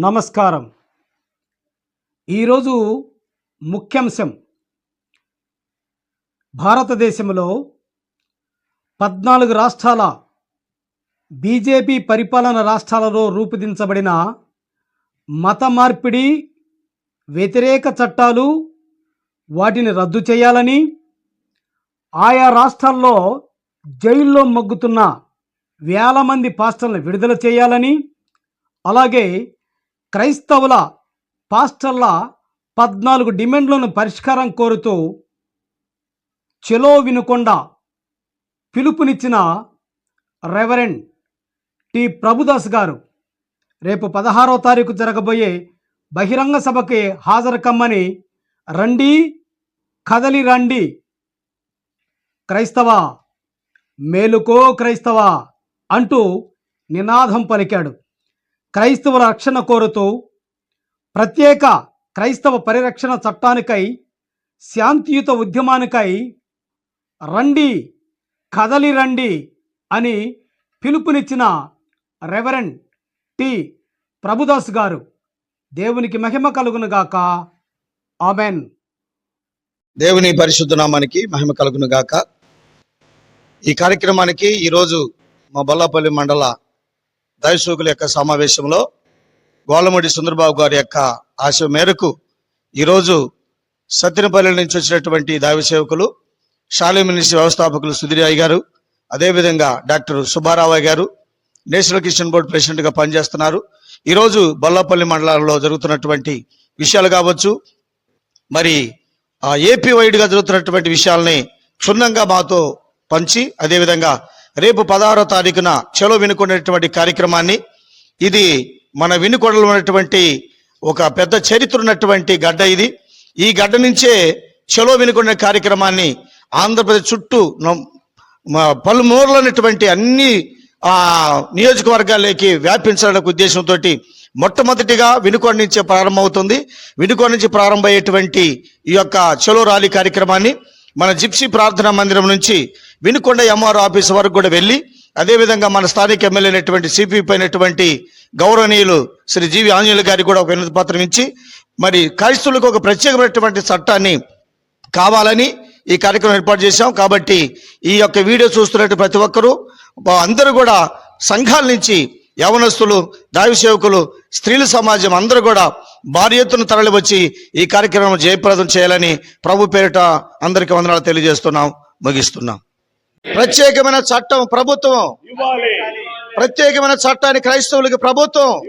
నమస్కారం. ఈరోజు ముఖ్యాంశం. భారతదేశంలో పద్నాలుగు రాష్ట్రాల బీజేపీ పరిపాలన రాష్ట్రాలలో రూపుదించబడిన మత మార్పిడి వ్యతిరేక చట్టాలు వాటిని రద్దు చేయాలని ఆయా రాష్ట్రాల్లో జైల్లో మగ్గుతున్న వేల మంది పాస్టర్లను విడుదల చేయాలని అలాగే క్రైస్తవుల పాస్టర్ల పద్నాలుగు డిమాండ్లను పరిష్కారం కోరుతూ చెలో వినుకొండ పిలుపునిచ్చిన రెవరెండ్ టి. ప్రభుదాస్ గారు రేపు పదహారో తారీఖు జరగబోయే బహిరంగ సభకి హాజరు కమ్మని రండి కదలి రండి. క్రైస్తవ మేలుకో క్రైస్తవ అంటూ నినాదం పలికాడు. క్రైస్తవుల రక్షణ కోరుతూ ప్రత్యేక క్రైస్తవ పరిరక్షణ చట్టానికై శాంతియుత ఉద్యమానికై రండి కదలి రండి అని పిలుపునిచ్చిన రెవరెండ్ టి. ప్రభుదాస్ గారు. దేవునికి మహిమ కలుగునుగాక ఆమెన్. దేవుని పరిశుద్ధ నామానికి మహిమ కలుగునుగాక ఈ కార్యక్రమానికి ఈరోజు మా బొల్లాపల్లి మండల దైవశోకుల యొక్క సమావేశంలో గోలమూడి సుందరబాబు గారి యొక్క ఆశ మేరకు ఈరోజు సత్యనపల్లి నుంచి వచ్చినటువంటి దైవ సేవకులు షాలేం వ్యవస్థాపకులు సుధీరాయ్ గారు అదేవిధంగా డాక్టర్ సుబ్బారావు గారు నేషనల్ కిషన్ బోర్డు ప్రెసిడెంట్గా పనిచేస్తున్నారు. ఈరోజు బల్లపల్లి మండలంలో జరుగుతున్నటువంటి విషయాలు కావచ్చు మరి ఆ ఏపీ వైడ్గా జరుగుతున్నటువంటి విషయాల్ని క్షుణ్ణంగా మాతో పంచి అదేవిధంగా రేపు పదహారో తారీఖున చెలో వినుకునేటువంటి కార్యక్రమాన్ని ఇది మన వినుకొడలు ఉన్నటువంటి ఒక పెద్ద చరిత్ర ఉన్నటువంటి గడ్డ ఇది. ఈ గడ్డ నుంచే చెలో వినుకునే కార్యక్రమాన్ని ఆంధ్రప్రదేశ్ చుట్టూ న- పలుమూరలు ఉన్నటువంటి అన్ని నియోజకవర్గాలకి వ్యాపించడానికి ఉద్దేశంతో మొట్టమొదటిగా వినుకొండ నుంచే ప్రారంభమవుతుంది. వినుకొండ నుంచి ప్రారంభమయ్యేటువంటి ఈ యొక్క చెలో ర్యాలీ కార్యక్రమాన్ని మన జిప్సీ ప్రార్థనా మందిరం నుంచి వినుకొండ ఎంఆర్ ఆఫీస్ వరకు కూడా వెళ్ళి అదేవిధంగా మన స్థానిక ఎమ్మెల్యే అయినటువంటి సిపిపి అయినటువంటి గౌరవనీయులు శ్రీ జీవి ఆంజనేయులు గారికి కూడా ఒక వినతి పత్రం ఇచ్చి మరి క్రైస్తవులకు ఒక ప్రత్యేకమైనటువంటి చట్టాన్ని కావాలని ఈ కార్యక్రమం ఏర్పాటు చేశాం. కాబట్టి ఈ యొక్క వీడియో చూస్తున్నట్టు ప్రతి ఒక్కరూ అందరూ కూడా సంఘాల నుంచి యవనస్తులు దైవ సేవకులు స్త్రీల సమాజం అందరూ కూడా భారీ ఎత్తున తరలి వచ్చి ఈ కార్యక్రమం జయప్రదం చేయాలని ప్రభు పేరిట అందరికీ వందనాలు తెలియజేస్తున్నాం ముగిస్తున్నాం. ప్రత్యేకమైన చట్టం ప్రభుత్వం. ప్రత్యేకమైన చట్టాన్ని క్రైస్తవులకి ప్రభుత్వం.